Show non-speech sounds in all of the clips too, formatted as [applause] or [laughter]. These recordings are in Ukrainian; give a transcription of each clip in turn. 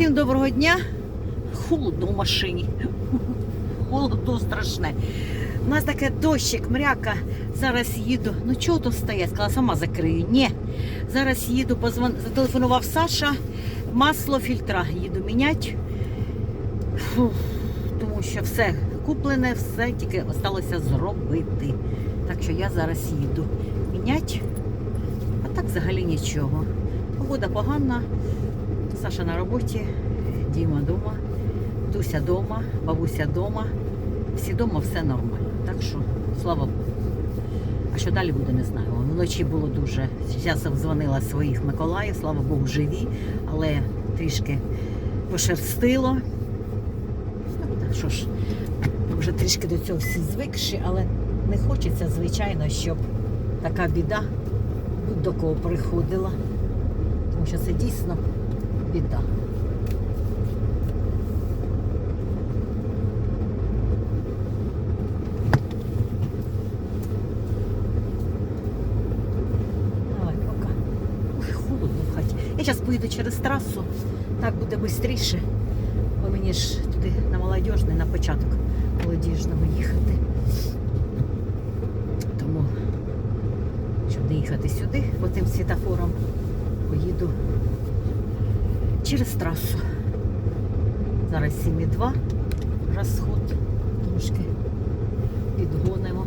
Всім доброго дня. Холодно в машині. Холодно страшне. У нас таке дощик, мряка. Зараз їду. Ну чого тут стоять? Сказала, сама закрию. Ні. Зараз їду, позвон... зателефонував Саша. Масло фільтра їду міняти. Фух, тому що все куплене, все тільки залишилося зробити. Так що я зараз їду міняти. А так взагалі нічого. Погода погана. Саша на роботі, Діма вдома, Дуся вдома, бабуся вдома. Всі вдома, все нормально. Так що, слава Богу. А що далі буде, не знаю. Вночі було дуже. Зараз дзвонила своїх Миколаїв, слава Богу, живі, але трішки пошерстило. Ну, так що ж, вже трішки до цього всі звикші, але не хочеться, звичайно, щоб така біда будь-до кого приходила. Тому що це дійсно біда. Давай, пока. Ой, холодно в хаті. Я зараз поїду через трасу, так буде швидше. Бо мені ж туди на молодіжний, на початок молодіжного їхати. Тому, щоб не їхати сюди, по тим світофорам, поїду через трасу. Зараз 7,2 розход. Трошки підгонимо.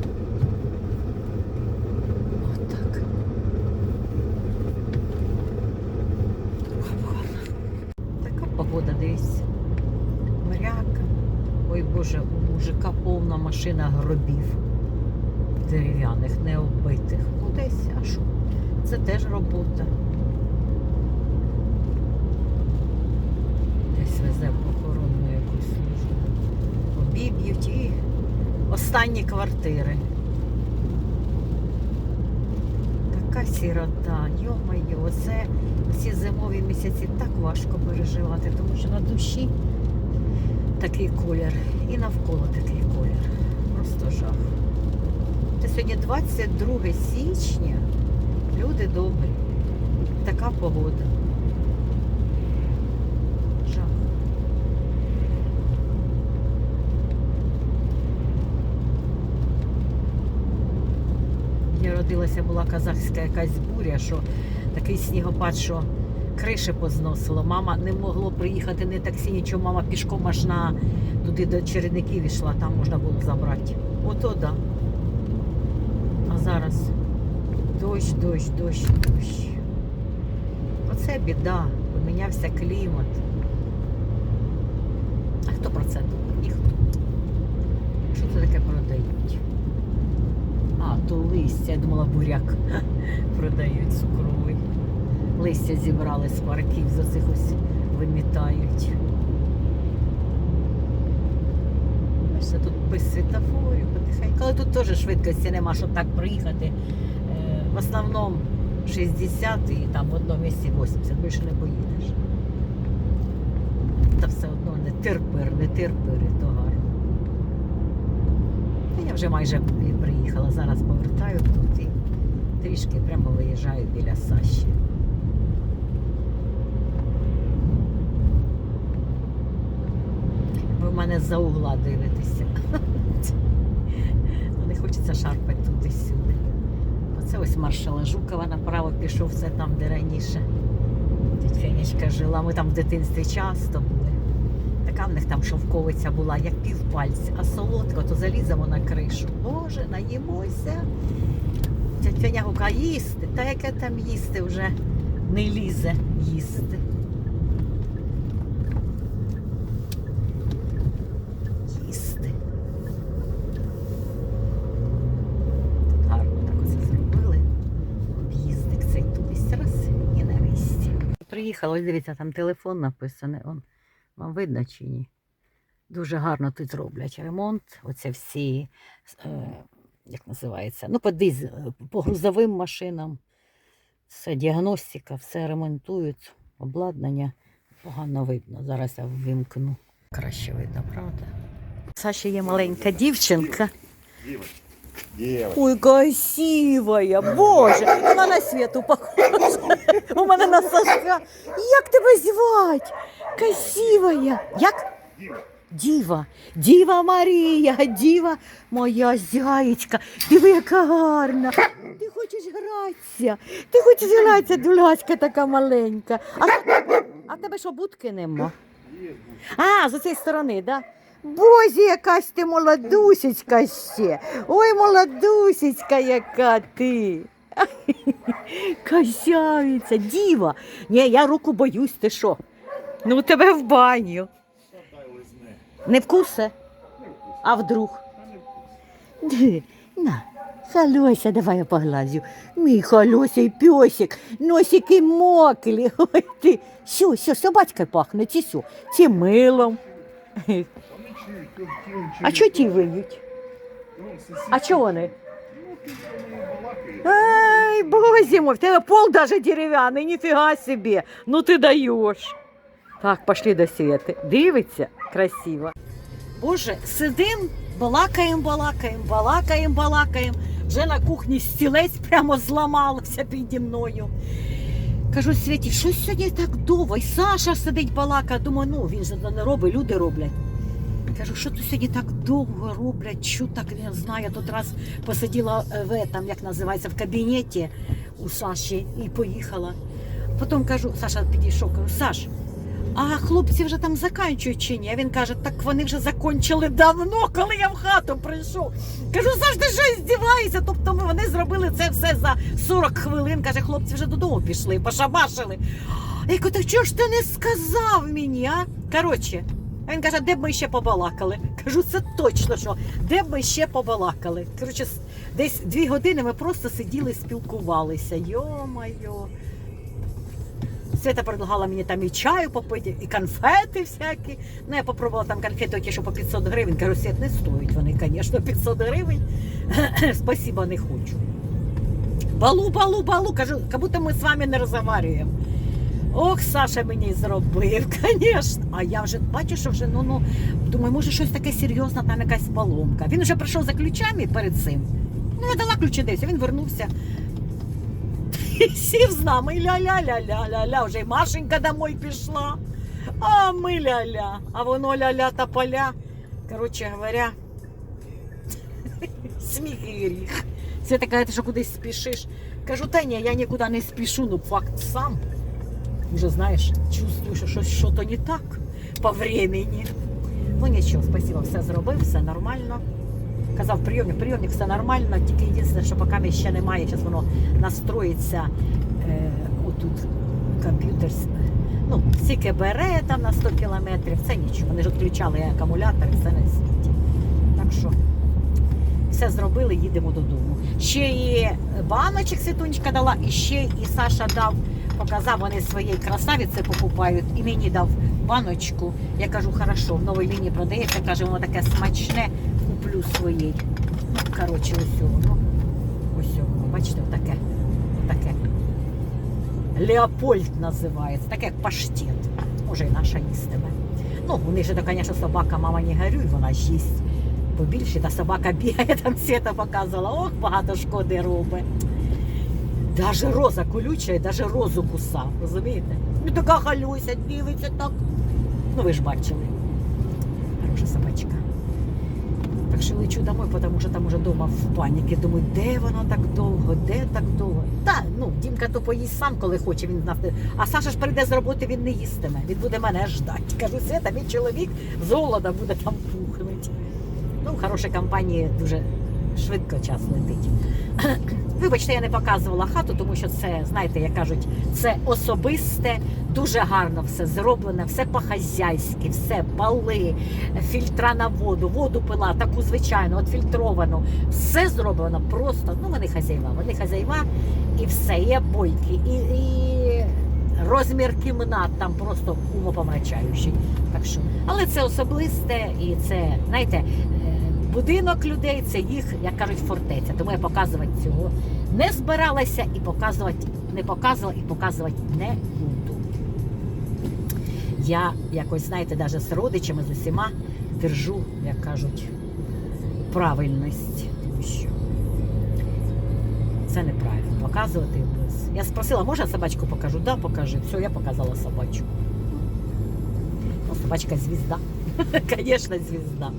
Отак. Така погода десь. Моряка. Ой Боже, у мужика повна машина гробів. Дерев'яних, не оббитих. Ну десь, а що? Це теж робота. Десь везе похоронну якусь службу. Обіб'ють і останні квартири. Така сірота, йо-моє, оце ці зимові місяці так важко переживати, тому що на душі такий колір і навколо такий колір. Просто жах. Це сьогодні 22 січня. Люди добрі. Така погода. Жах. Я була казахська якась буря, що такий снігопад, що криші позносило. Мама не могло приїхати ні таксі, нічого. Мама пішком аж на туди до чередників йшла, там можна було забрати. Ото да. А зараз дощ, дощ, дощ, дощ. Оце біда. Помінявся клімат. А хто про це думає? Ніхто. Що це таке продають? А, то листя, я думала, буряк [laughs] продають цукровий. Листя зібрали з парків, за цих ось вимітають. Бачите, тут без світофорів, потихеньку. Але тут теж швидкості нема, щоб так проїхати. Е, В основному 60 і там в одному місці 80, більше не поїдеш. Та все одно не тирпир, не тирпир, і то гарно. Я вже майже і приїхала. Зараз повертаю тут і трішки прямо виїжджаю біля Саші. Ви в мене за угла дивитеся. [laughs] Не хочеться шарпати туди-сюди. Оце ось маршала Жукова направо пішов, це там, де раніше. Тетя жила. Ми там в дитинстві часто були. Така в них там шовковиця була, як півпальця, а солодко, то заліземо на кришу. Боже, наїмося. Тетя гука їсти. Та яке там їсти вже не лізе їсти. Їсти. Гарно так оце зробили. Об'їздик цей туди раз і на місці. Приїхала, ось дивіться, там телефон написаний. Вам видно чи ні? Дуже гарно тут роблять ремонт. Оце всі, е, як називається, ну, по, по грузовим машинам. Все, діагностика, все ремонтують, обладнання. Погано видно. Зараз я вимкну. Краще видно, правда? Саші є маленька дівчинка. Девочка. Ой, красивая, боже, вона на світу похожа. У мене на Сашка. Як тебе звать? Красивая. Як? Діва. Діва, Марія, Діва моя зяєчка. Диви, яка гарна. Ти хочеш гратися. Ти хочеш гратися, дуляська така маленька. А, а в тебе що, будки нема? А, з цієї сторони, так? Да? Боже, якась ти молодусечка ще. Ой, молодусечка, яка ти. Косявиця, діва. Ні, я руку боюсь, ти що? Ну, тебе в баню. Не вкусе? А вдруг? Ди, На, Халюся, давай я поглазю. Мій Халюся і пьосик, носики моклі. Ой ти. Що, що, собачка пахне, чи що? Чи милом? А чого ті виють? А чого вони? Ай, боже мой, в тебе пол даже дерев'яний, ніфіга собі. Ну ти даєш. Так, пошли до Свєти. Дивиться, красиво. Боже, сидим, балакаємо, балакаємо, балакаємо, балакаємо. Вже на кухні стілець прямо зламався піді мною. Кажу, Світі, що сьогодні так довго? І Саша сидить балака. Думаю, ну він же не робить, люди роблять. Кажу, що тут сьогодні так довго роблять, що так він знає. Тут раз посиділа е, в там, як називається, в кабінеті у Саші і поїхала. Потім кажу, Саша підійшов, кажу, Саш, а хлопці вже там заканчують чи ні? А він каже, так вони вже закончили давно, коли я в хату прийшов. Кажу, Саш, ти що здіваєшся? Тобто вони зробили це все за 40 хвилин. Каже, хлопці вже додому пішли, пошабашили. Я кажу, так чого ж ти не сказав мені, а? Коротше, він каже, де б ми ще побалакали? Кажу, це точно що. Де б ми ще побалакали? Коротше, десь дві години ми просто сиділи, спілкувалися. Йо-майо. Свята предлагала мені там і чаю попити, і конфети всякі. Ну, я попробувала там конфети, ті, що по 500 гривень. Кажу, Свят, не стоять вони, звісно, 500 гривень. [clears throat] Спасибо, не хочу. Балу, балу, балу. Кажу, як будто ми з вами не розговорюємо. Ох, Саша мені зробив, [laughs] звісно. А я вже бачу, що вже ну ну думаю, може щось таке серйозне, там якась поломка. Він вже прийшов за ключами перед цим. Ну, я дала ключі десь, він вернувся. І сів [laughs] з нами. і Ля-ля-ля-ля-ля-ля. Вже й Машенька домой пішла. А ми ля-ля. А воно ля-ля та поля. Коротше говоря, [laughs] сміх і гріх. Це така, ти що кудись спішиш. Кажу, та ні, я нікуди не спішу, ну факт сам. Уже знаєш, чувствую, що щось що то не так по времени. Ну нічого, спасибо, все зробив, все нормально. Казав прийомник, прийомник, все нормально, тільки єдине, що поки ще немає, зараз воно настроїться е, отут комп'ютер. Ну, скільки бере там на 100 кілометрів, це нічого. Вони ж відключали акумулятор, все на світі. Так що все зробили, їдемо додому. Ще і баночок світунечка дала, і ще і Саша дав, показав, вони своєї красавиці покупають, і мені дав баночку. Я кажу, хорошо, в новій лінії продається, каже, воно таке смачне, куплю своєї. Ну, коротше, ось воно. Ось воно, бачите, отаке. Отаке. Леопольд називається, таке як паштет. Може, і наша їстиме. Ну, у них же, звісно, собака, мама не горюй, вона ж їсть побільше, та собака [laughs] бігає, там світа показувала, ох, багато шкоди робить. Даже роза колюча і даже розу куса, розумієте? Ну така халюся, дивиться так. Ну ви ж бачили. Хороша собачка. Так що лечу домой, тому що там уже вдома в паніки. Думаю, де воно так довго, де так довго? Та, ну, Дімка то поїсть сам, коли хоче, він знав. А Саша ж прийде з роботи, він не їстиме. Він буде мене ждати. Кажу, Света, мій чоловік з голода буде там пухнуть. Ну, в хорошій дуже швидко час летить. Вибачте, я не показувала хату, тому що це, знаєте, як кажуть, це особисте, дуже гарно все зроблене, все по-хазяйськи, все пали, фільтра на воду, воду пила, таку звичайну, от фільтровану. Все зроблено просто. Ну, вони хазяїва, вони хазяїва і все, і обойки, і, і розмір кімнат там просто умопомрачаючий. Так що, але це особисте і це, знаєте, будинок людей це їх, як кажуть, фортеця. Тому я показувати цього не збиралася і показувати, не показувала і показувати не буду. Я якось, знаєте, навіть з родичами з усіма держу, як кажуть, правильність. Тому що це неправильно. Показувати. Я спросила, можна собачку покажу? Да, покажи. Все, я показала собачку. Ну, собачка звезда. [laughs] Конечно, звезда.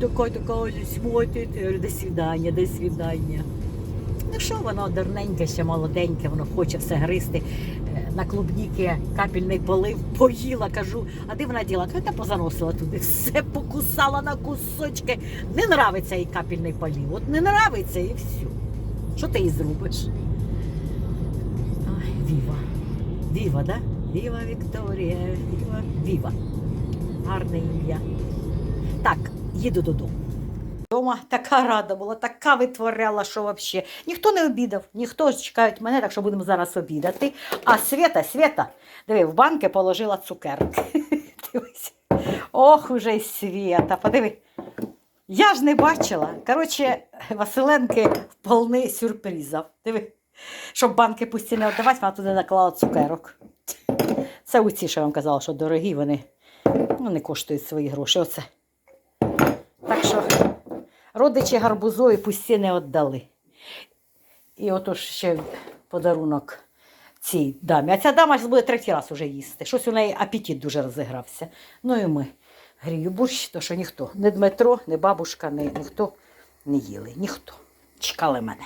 Такой, такой, смотрит, до свидання, до свидання. Ну що воно дурненьке, ще молоденьке, воно хоче все гристи. Е, На клубніки капельний полив, поїла, кажу, а де вона діла? Та позаносила туди, все покусала на кусочки. Не нравиться їй капельний полив. От не нравиться і все. Що ти їй зробиш? Ай, Віва. Віва, да? Віва Вікторія, Віва, Віва. Гарне ім'я. Їду додому. Дома така рада була, така витворяла, що взагалі. Ніхто не обідав, ніхто чекають мене, так що будемо зараз обідати. А Свята, Свята, диви, в банки положила цукерки. [laughs] Дивись. Ох, уже й Свята, подиви. Я ж не бачила. Коротше, Василенки повний сюрпризів. Диви. Щоб банки пусті не віддавати, вона туди наклала цукерок. Це оці, що я вам казала, що дорогі, вони ну, не коштують свої гроші. Оце. Так що родичі гарбузові пусті не віддали. І отож ще подарунок цій дамі. А ця дама буде третій раз уже їсти. Щось у неї апетит дуже розігрався. Ну і ми грію борщ, то що ніхто, не Дмитро, не бабушка, не, ніхто не їли. Ніхто. Чекали мене.